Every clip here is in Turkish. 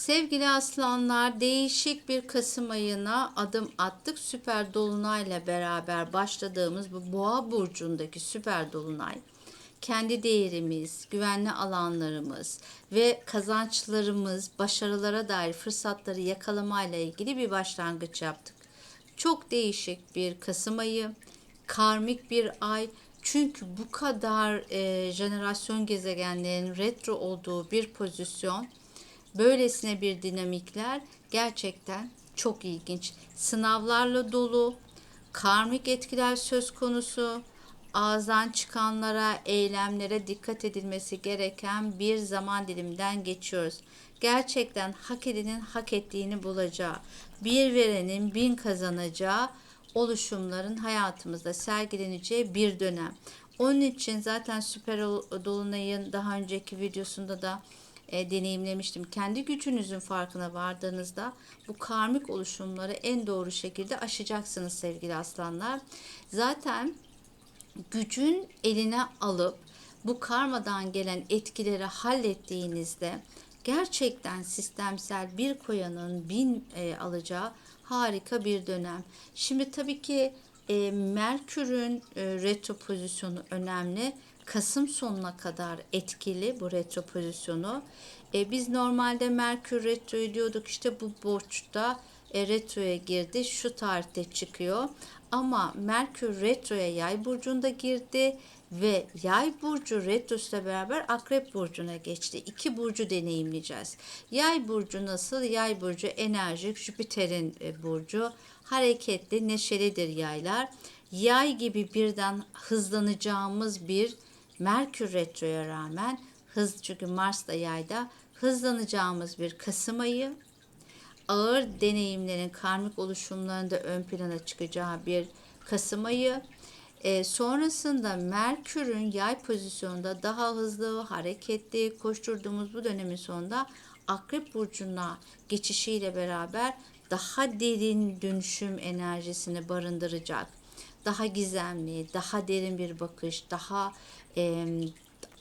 Sevgili aslanlar değişik bir Kasım ayına adım attık. Süper dolunayla beraber başladığımız bu boğa burcundaki süper dolunay kendi değerimiz, güvenli alanlarımız ve kazançlarımız, başarılara dair fırsatları yakalamayla ilgili bir başlangıç yaptık. Çok değişik bir Kasım ayı, karmik bir ay. Çünkü bu kadar e, jenerasyon gezegenlerin retro olduğu bir pozisyon Böylesine bir dinamikler gerçekten çok ilginç. Sınavlarla dolu, karmik etkiler söz konusu, ağızdan çıkanlara, eylemlere dikkat edilmesi gereken bir zaman diliminden geçiyoruz. Gerçekten hak edenin hak ettiğini bulacağı, bir verenin bin kazanacağı oluşumların hayatımızda sergileneceği bir dönem. Onun için zaten Süper Dolunay'ın daha önceki videosunda da e, deneyimlemiştim. Kendi gücünüzün farkına vardığınızda bu karmik oluşumları en doğru şekilde aşacaksınız sevgili aslanlar. Zaten gücün eline alıp bu karmadan gelen etkileri hallettiğinizde gerçekten sistemsel bir koyanın bin e, alacağı harika bir dönem. Şimdi tabii ki e, Merkür'ün e, retro pozisyonu önemli. Kasım sonuna kadar etkili bu retro pozisyonu. E, biz normalde Merkür retro diyorduk işte bu borçta e, retroya girdi şu tarihte çıkıyor. Ama Merkür retroya yay burcunda girdi ve yay burcu retrosuyla beraber akrep burcuna geçti. İki burcu deneyimleyeceğiz. Yay burcu nasıl? Yay burcu enerjik Jüpiter'in e, burcu. Hareketli, neşelidir yaylar. Yay gibi birden hızlanacağımız bir Merkür retroya rağmen hız çünkü Mars da yayda hızlanacağımız bir Kasım ayı ağır deneyimlerin karmik oluşumlarında ön plana çıkacağı bir Kasım ayı e, sonrasında Merkür'ün yay pozisyonunda daha hızlı, hareketli koşturduğumuz bu dönemin sonunda Akrep Burcu'na geçişiyle beraber daha derin dönüşüm enerjisini barındıracak. Daha gizemli, daha derin bir bakış, daha e,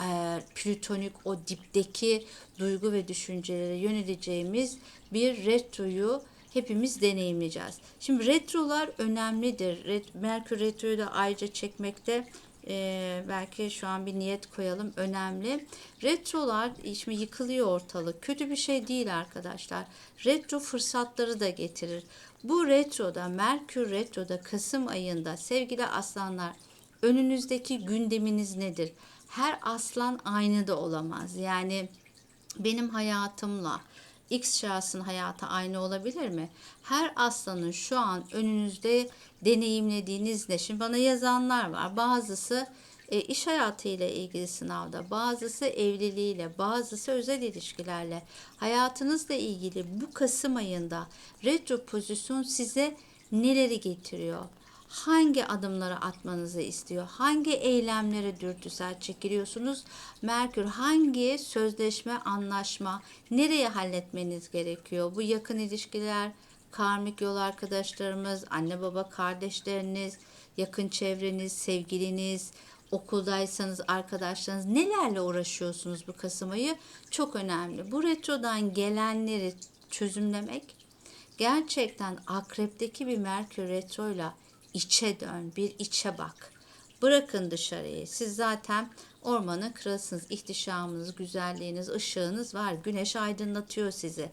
e, plütonik o dipteki duygu ve düşüncelere yöneleceğimiz bir retroyu hepimiz deneyimleyeceğiz. Şimdi retrolar önemlidir. Ret, Merkür retroyu da ayrıca çekmekte e, belki şu an bir niyet koyalım önemli. Retrolar şimdi yıkılıyor ortalık. Kötü bir şey değil arkadaşlar. Retro fırsatları da getirir. Bu retroda Merkür retroda Kasım ayında sevgili aslanlar önünüzdeki gündeminiz nedir? Her aslan aynı da olamaz. Yani benim hayatımla X şahsın hayatı aynı olabilir mi? Her aslanın şu an önünüzde deneyimlediğiniz ne? Şimdi bana yazanlar var. Bazısı e, iş hayatıyla ilgili sınavda, bazısı evliliğiyle, bazısı özel ilişkilerle, hayatınızla ilgili bu Kasım ayında retro pozisyon size neleri getiriyor? hangi adımları atmanızı istiyor? Hangi eylemlere dürtüsel çekiliyorsunuz? Merkür hangi sözleşme, anlaşma, nereye halletmeniz gerekiyor? Bu yakın ilişkiler, karmik yol arkadaşlarımız, anne baba kardeşleriniz, yakın çevreniz, sevgiliniz, okuldaysanız arkadaşlarınız nelerle uğraşıyorsunuz bu Kasım ayı? Çok önemli. Bu retrodan gelenleri çözümlemek gerçekten akrepteki bir Merkür retroyla içe dön, bir içe bak. Bırakın dışarıyı. Siz zaten ormanın kralısınız. İhtişamınız, güzelliğiniz, ışığınız var. Güneş aydınlatıyor sizi.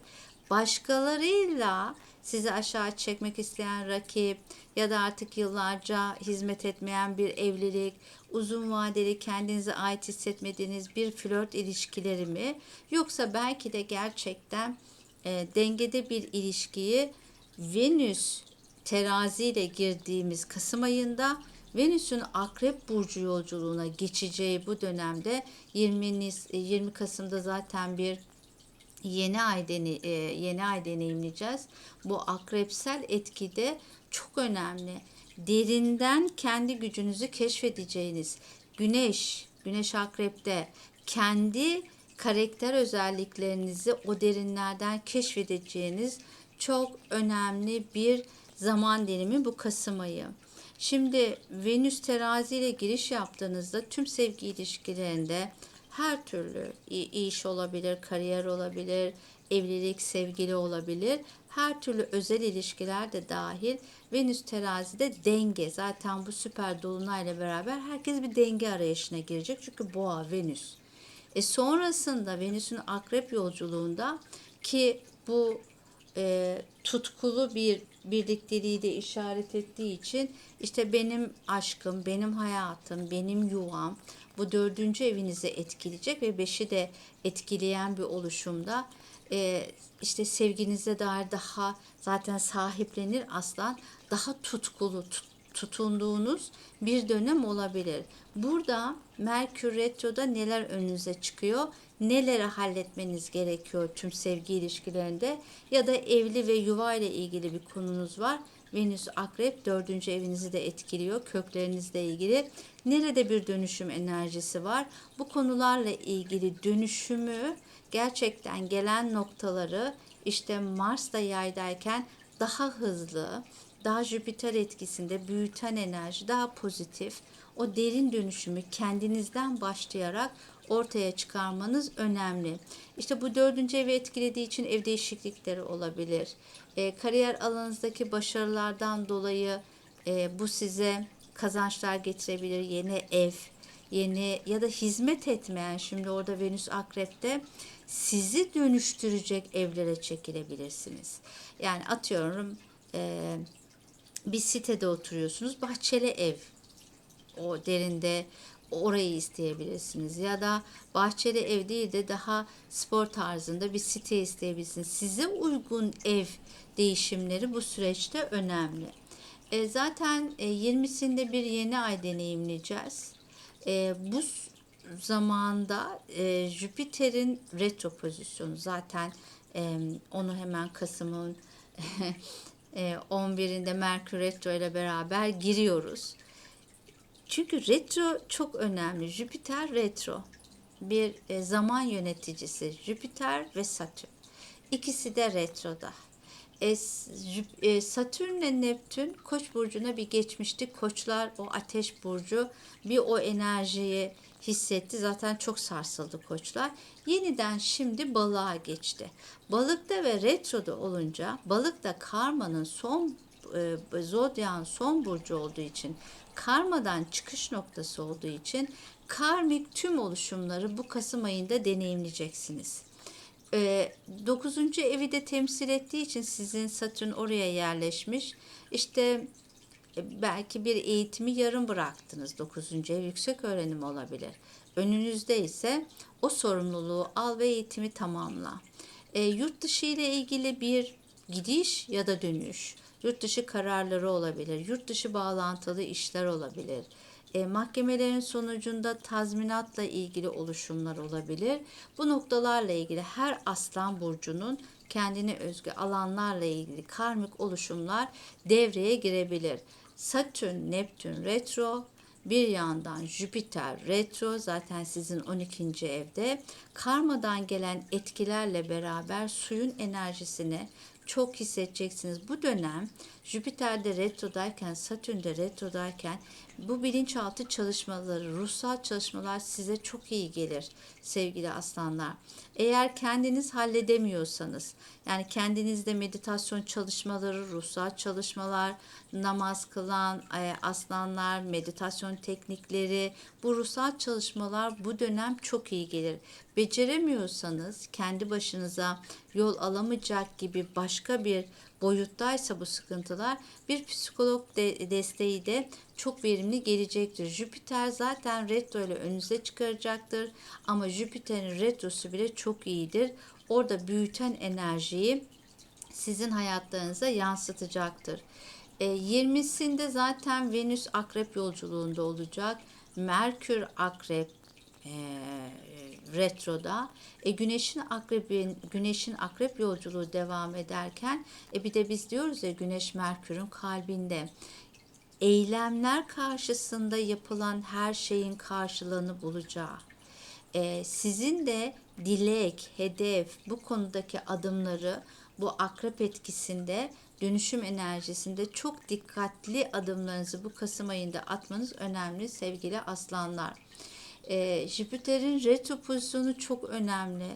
Başkalarıyla sizi aşağı çekmek isteyen rakip ya da artık yıllarca hizmet etmeyen bir evlilik, uzun vadeli kendinize ait hissetmediğiniz bir flört ilişkileri mi? Yoksa belki de gerçekten e, dengede bir ilişkiyi Venüs teraziyle girdiğimiz Kasım ayında Venüs'ün Akrep burcu yolculuğuna geçeceği bu dönemde 20 20 Kasım'da zaten bir yeni ay dene, e, yeni ay deneyimleyeceğiz. Bu akrepsel etkide çok önemli. Derinden kendi gücünüzü keşfedeceğiniz Güneş, Güneş Akrep'te kendi karakter özelliklerinizi o derinlerden keşfedeceğiniz çok önemli bir zaman dilimi bu Kasım ayı. Şimdi Venüs terazi ile giriş yaptığınızda tüm sevgi ilişkilerinde her türlü iş olabilir, kariyer olabilir, evlilik, sevgili olabilir. Her türlü özel ilişkiler de dahil. Venüs terazide denge. Zaten bu süper dolunayla beraber herkes bir denge arayışına girecek. Çünkü boğa, Venüs. E sonrasında Venüs'ün akrep yolculuğunda ki bu e, tutkulu bir birlikteliği de işaret ettiği için işte benim aşkım, benim hayatım, benim yuvam bu dördüncü evinizi etkileyecek ve beşi de etkileyen bir oluşumda e, işte sevginize dair daha zaten sahiplenir aslan daha tutkulu tut, tutunduğunuz bir dönem olabilir. Burada Merkür Retro'da neler önünüze çıkıyor? Neleri halletmeniz gerekiyor tüm sevgi ilişkilerinde? Ya da evli ve yuva ile ilgili bir konunuz var. Venüs Akrep dördüncü evinizi de etkiliyor. Köklerinizle ilgili. Nerede bir dönüşüm enerjisi var? Bu konularla ilgili dönüşümü gerçekten gelen noktaları işte Mars'ta yaydayken daha hızlı, daha Jüpiter etkisinde büyüten enerji, daha pozitif, o derin dönüşümü kendinizden başlayarak ortaya çıkarmanız önemli. İşte bu dördüncü evi etkilediği için ev değişiklikleri olabilir. E, kariyer alanınızdaki başarılardan dolayı e, bu size kazançlar getirebilir. Yeni ev, yeni ya da hizmet etmeyen şimdi orada Venüs Akrep'te sizi dönüştürecek evlere çekilebilirsiniz. Yani atıyorum e, bir sitede oturuyorsunuz bahçeli ev o derinde orayı isteyebilirsiniz ya da bahçeli ev değil de daha spor tarzında bir site isteyebilirsiniz. Size uygun ev değişimleri bu süreçte önemli. E, zaten e, 20'sinde bir yeni ay deneyimleyeceğiz. E, bu zamanda e, Jüpiter'in retro pozisyonu zaten e, onu hemen Kasım'ın e, 11'inde Merkür retro ile beraber giriyoruz. Çünkü retro çok önemli. Jüpiter retro bir e, zaman yöneticisi. Jüpiter ve Satürn. İkisi de retroda. E, e, Satürn ile Neptün Koç burcuna bir geçmişti. Koçlar o ateş burcu bir o enerjiyi hissetti. Zaten çok sarsıldı koçlar. Yeniden şimdi balığa geçti. Balıkta ve retroda olunca balıkta karmanın son e, zodyan son burcu olduğu için karmadan çıkış noktası olduğu için karmik tüm oluşumları bu Kasım ayında deneyimleyeceksiniz. E, 9. evi de temsil ettiği için sizin Satürn oraya yerleşmiş. İşte e, belki bir eğitimi yarım bıraktınız. 9. ev yüksek öğrenim olabilir. Önünüzde ise o sorumluluğu al ve eğitimi tamamla. E, yurt dışı ile ilgili bir gidiş ya da dönüş, yurt dışı kararları olabilir, yurt dışı bağlantılı işler olabilir. E, mahkemelerin sonucunda tazminatla ilgili oluşumlar olabilir. Bu noktalarla ilgili her aslan burcunun kendine özgü alanlarla ilgili karmik oluşumlar devreye girebilir. Satürn, Neptün retro, bir yandan Jüpiter retro zaten sizin 12. evde. Karmadan gelen etkilerle beraber suyun enerjisini çok hissedeceksiniz. Bu dönem Jüpiter'de retrodayken, Satürn'de retrodayken bu bilinçaltı çalışmaları, ruhsal çalışmalar size çok iyi gelir sevgili aslanlar. Eğer kendiniz halledemiyorsanız, yani kendinizde meditasyon çalışmaları, ruhsal çalışmalar, namaz kılan e, aslanlar, meditasyon teknikleri, bu ruhsal çalışmalar bu dönem çok iyi gelir. Beceremiyorsanız kendi başınıza yol alamayacak gibi başka bir boyuttaysa bu sıkıntılar bir psikolog de, desteği de çok verimli gelecektir. Jüpiter zaten retro ile önünüze çıkaracaktır ama Jüpiter'in retrosu bile çok iyidir. Orada büyüten enerjiyi sizin hayatlarınıza yansıtacaktır. E, 20'sinde zaten Venüs akrep yolculuğunda olacak. Merkür akrep e, retroda. E, güneşin akrebin güneşin akrep yolculuğu devam ederken e, bir de biz diyoruz ya güneş Merkür'ün kalbinde. Eylemler karşısında yapılan her şeyin karşılığını bulacağı. E, sizin de dilek, hedef, bu konudaki adımları bu akrep etkisinde dönüşüm enerjisinde çok dikkatli adımlarınızı bu Kasım ayında atmanız önemli sevgili aslanlar. E, Jüpiter'in retro pozisyonu çok önemli.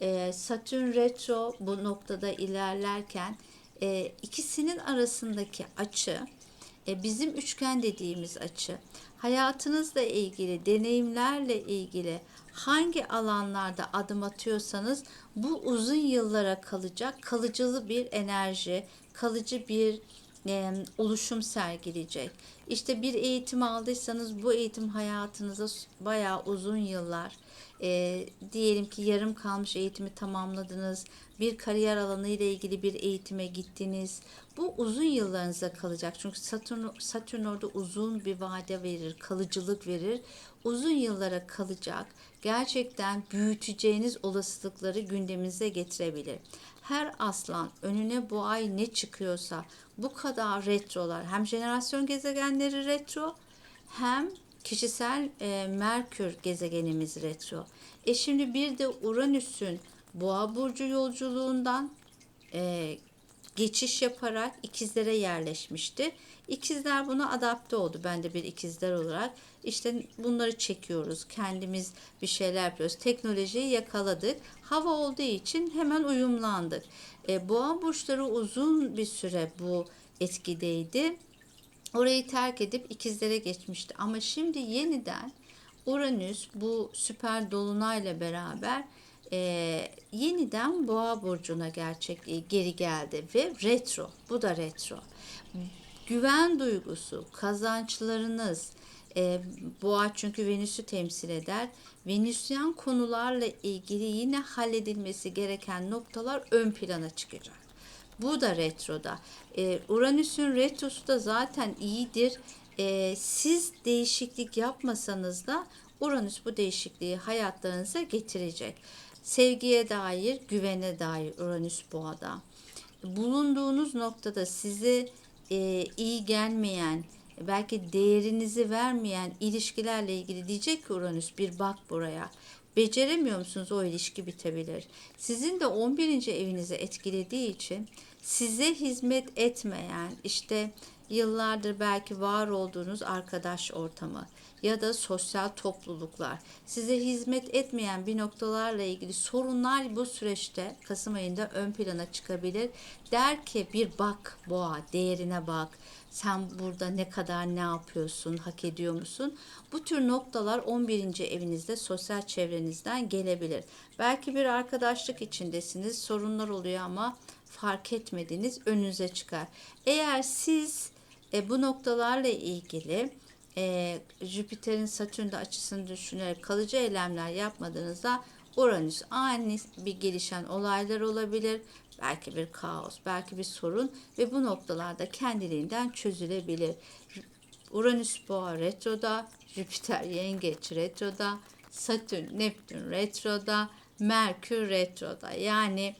e, Satürn retro bu noktada ilerlerken e, ikisinin arasındaki açı e, bizim üçgen dediğimiz açı hayatınızla ilgili deneyimlerle ilgili hangi alanlarda adım atıyorsanız bu uzun yıllara kalacak kalıcılı bir enerji kalıcı bir e, oluşum sergileyecek. İşte bir eğitim aldıysanız bu eğitim hayatınıza bayağı uzun yıllar e, diyelim ki yarım kalmış eğitimi tamamladınız. Bir kariyer alanı ile ilgili bir eğitime gittiniz. Bu uzun yıllarınıza kalacak. Çünkü Satürn, Satürn orada uzun bir vade verir, kalıcılık verir. Uzun yıllara kalacak. Gerçekten büyüteceğiniz olasılıkları gündeminize getirebilir. Her aslan önüne bu ay ne çıkıyorsa bu kadar retrolar hem jenerasyon gezegenleri retro hem kişisel e, Merkür gezegenimiz retro. E şimdi bir de Uranüs'ün Boğa burcu yolculuğundan e, geçiş yaparak ikizlere yerleşmişti. İkizler buna adapte oldu. Ben de bir ikizler olarak işte bunları çekiyoruz. Kendimiz bir şeyler yapıyoruz. Teknolojiyi yakaladık. Hava olduğu için hemen uyumlandık. E, boğa burçları uzun bir süre bu etkideydi. Orayı terk edip ikizlere geçmişti. Ama şimdi yeniden Uranüs bu süper dolunayla beraber e, yeniden Boğa burcuna gerçek geri geldi ve retro. Bu da retro. Güven duygusu, kazançlarınız, e, Boğa çünkü Venüs'ü temsil eder. Venüsyen konularla ilgili yine halledilmesi gereken noktalar ön plana çıkacak. Bu da retroda. Ee, Uranüs'ün retrosu da zaten iyidir. Ee, siz değişiklik yapmasanız da Uranüs bu değişikliği hayatlarınıza getirecek. Sevgiye dair, güvene dair Uranüs boğada. Bulunduğunuz noktada size e, iyi gelmeyen, belki değerinizi vermeyen ilişkilerle ilgili diyecek ki Uranüs bir bak buraya. Beceremiyor musunuz o ilişki bitebilir. Sizin de 11. evinizi etkilediği için size hizmet etmeyen işte yıllardır belki var olduğunuz arkadaş ortamı ya da sosyal topluluklar size hizmet etmeyen bir noktalarla ilgili sorunlar bu süreçte Kasım ayında ön plana çıkabilir. Der ki bir bak boğa değerine bak. Sen burada ne kadar ne yapıyorsun, hak ediyor musun? Bu tür noktalar 11. evinizde sosyal çevrenizden gelebilir. Belki bir arkadaşlık içindesiniz, sorunlar oluyor ama fark etmediğiniz önünüze çıkar. Eğer siz e, bu noktalarla ilgili e, Jüpiter'in Satürn'de açısını düşünerek kalıcı eylemler yapmadığınızda Uranüs ani bir gelişen olaylar olabilir. Belki bir kaos, belki bir sorun ve bu noktalarda kendiliğinden çözülebilir. Uranüs boğa retroda, Jüpiter yengeç retroda, Satürn, Neptün retroda, Merkür retroda. Yani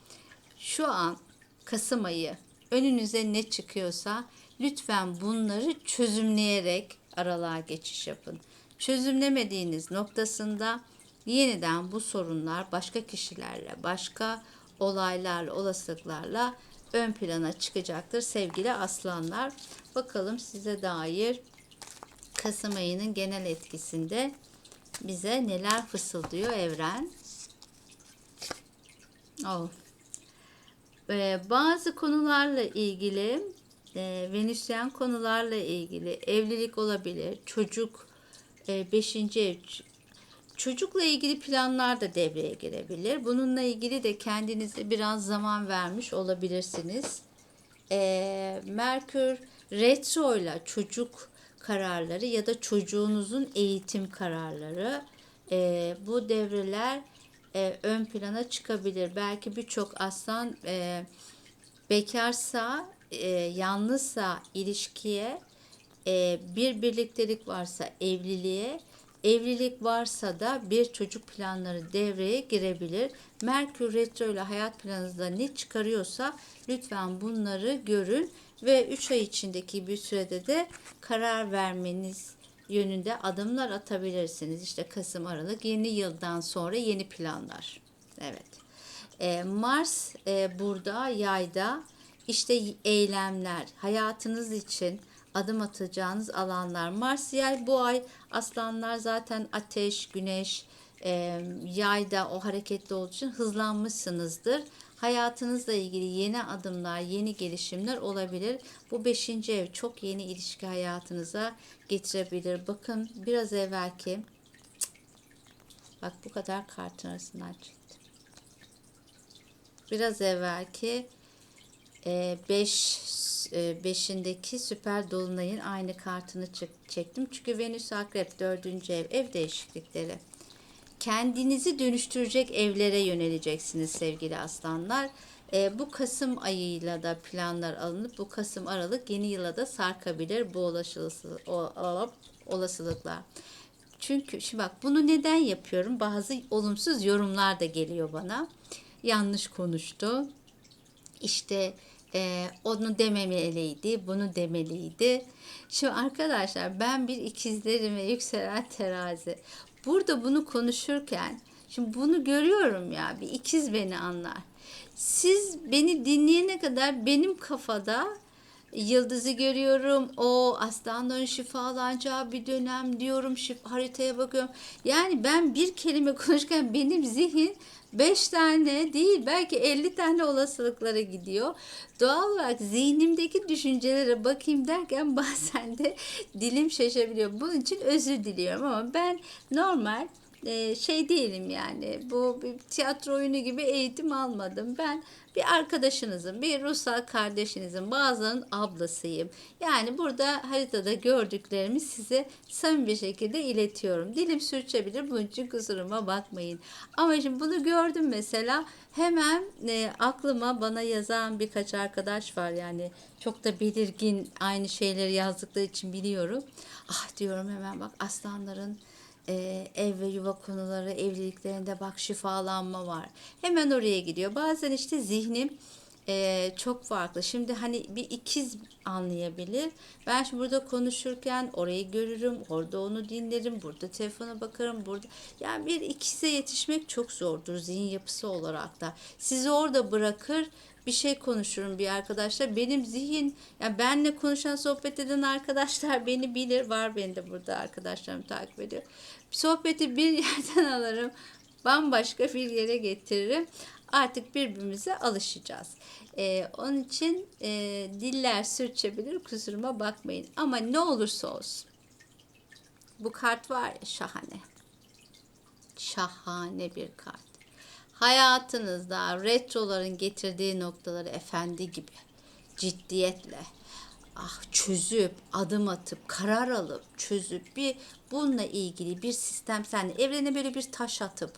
şu an Kasım ayı önünüze ne çıkıyorsa lütfen bunları çözümleyerek aralığa geçiş yapın. Çözümlemediğiniz noktasında yeniden bu sorunlar başka kişilerle, başka olaylarla, olasılıklarla ön plana çıkacaktır sevgili aslanlar. Bakalım size dair Kasım ayının genel etkisinde bize neler fısıldıyor evren. Oh. Ee, bazı konularla ilgili e, Venüsyen konularla ilgili evlilik olabilir, çocuk 5. ev çocukla ilgili planlar da devreye girebilir. Bununla ilgili de kendinize biraz zaman vermiş olabilirsiniz. Ee, Merkür retro ile çocuk kararları ya da çocuğunuzun eğitim kararları e, bu devreler e, ön plana çıkabilir. Belki birçok aslan e, bekarsa, e, yalnızsa ilişkiye, e, bir birliktelik varsa evliliğe, evlilik varsa da bir çocuk planları devreye girebilir. Merkür retro ile hayat planınızda ne çıkarıyorsa lütfen bunları görün ve 3 ay içindeki bir sürede de karar vermeniz yönünde adımlar atabilirsiniz. İşte Kasım Aralık yeni yıldan sonra yeni planlar. Evet. E, Mars e, burada yayda işte eylemler hayatınız için adım atacağınız alanlar. Mars yay bu ay aslanlar zaten ateş, güneş, e, yayda o hareketli olduğu için hızlanmışsınızdır. Hayatınızla ilgili yeni adımlar, yeni gelişimler olabilir. Bu beşinci ev çok yeni ilişki hayatınıza getirebilir. Bakın biraz evvelki bak bu kadar kartın arasından çıktı. Biraz evvelki 5 5'indeki süper dolunayın aynı kartını çektim. Çünkü Venüs Akrep 4. ev ev değişiklikleri. Kendinizi dönüştürecek evlere yöneleceksiniz sevgili aslanlar. E, bu Kasım ayıyla da planlar alınıp bu Kasım Aralık yeni yıla da sarkabilir bu olasılıklar. Çünkü şimdi bak bunu neden yapıyorum? Bazı olumsuz yorumlar da geliyor bana. Yanlış konuştu işte e, onu dememeliydi, bunu demeliydi. Şimdi arkadaşlar ben bir ikizlerim ve yükselen terazi. Burada bunu konuşurken şimdi bunu görüyorum ya bir ikiz beni anlar. Siz beni dinleyene kadar benim kafada yıldızı görüyorum. O aslanların şifalanacağı bir dönem diyorum. Şif, haritaya bakıyorum. Yani ben bir kelime konuşurken benim zihin 5 tane değil belki 50 tane olasılıklara gidiyor. Doğal olarak zihnimdeki düşüncelere bakayım derken bazen de dilim şaşabiliyor. Bunun için özür diliyorum ama ben normal e, şey değilim yani bu tiyatro oyunu gibi eğitim almadım. Ben bir arkadaşınızın, bir ruhsal kardeşinizin, bazılarının ablasıyım. Yani burada haritada gördüklerimi size samimi bir şekilde iletiyorum. Dilim sürçebilir, bunun için kusuruma bakmayın. Ama şimdi bunu gördüm mesela hemen e, aklıma bana yazan birkaç arkadaş var yani çok da belirgin aynı şeyleri yazdıkları için biliyorum. Ah diyorum hemen bak aslanların e, ev ve yuva konuları, evliliklerinde bak şifalanma var. Hemen oraya gidiyor. Bazen işte zihnim e, çok farklı. Şimdi hani bir ikiz anlayabilir. Ben şimdi burada konuşurken orayı görürüm, orada onu dinlerim, burada telefona bakarım, burada. Yani bir ikize yetişmek çok zordur zihin yapısı olarak da. Sizi orada bırakır, bir şey konuşurum bir arkadaşla. Benim zihin, yani benle konuşan, sohbet eden arkadaşlar beni bilir. Var benim de burada arkadaşlarım takip ediyor. Sohbeti bir yerden alırım, bambaşka bir yere getiririm. Artık birbirimize alışacağız. Ee, onun için e, diller sürçebilir, kusuruma bakmayın. Ama ne olursa olsun. Bu kart var ya şahane. Şahane bir kart hayatınızda retroların getirdiği noktaları efendi gibi ciddiyetle ah çözüp adım atıp karar alıp çözüp bir bununla ilgili bir sistem sen evrene böyle bir taş atıp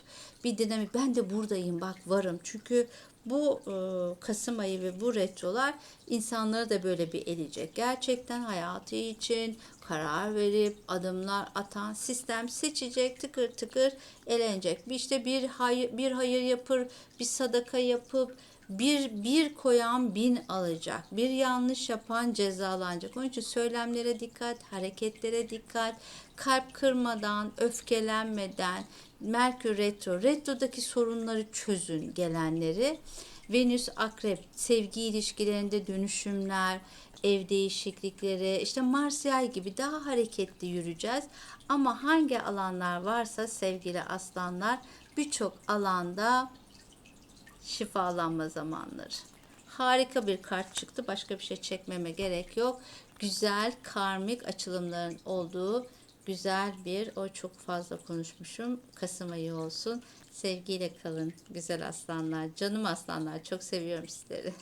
bir dinamik ben de buradayım bak varım çünkü bu e, Kasım ayı ve bu retrolar insanları da böyle bir eleyecek. Gerçekten hayatı için karar verip adımlar atan sistem seçecek tıkır tıkır elenecek. İşte bir hayır, bir hayır yapır, bir sadaka yapıp bir bir koyan bin alacak. Bir yanlış yapan cezalanacak. Onun için söylemlere dikkat, hareketlere dikkat, kalp kırmadan, öfkelenmeden, Merkür retro, retrodaki sorunları çözün gelenleri. Venüs akrep, sevgi ilişkilerinde dönüşümler, ev değişiklikleri, işte Mars yay gibi daha hareketli yürüyeceğiz. Ama hangi alanlar varsa sevgili aslanlar birçok alanda şifalanma zamanları. Harika bir kart çıktı. Başka bir şey çekmeme gerek yok. Güzel karmik açılımların olduğu güzel bir o çok fazla konuşmuşum. Kasım ayı olsun. Sevgiyle kalın güzel aslanlar. Canım aslanlar. Çok seviyorum sizleri.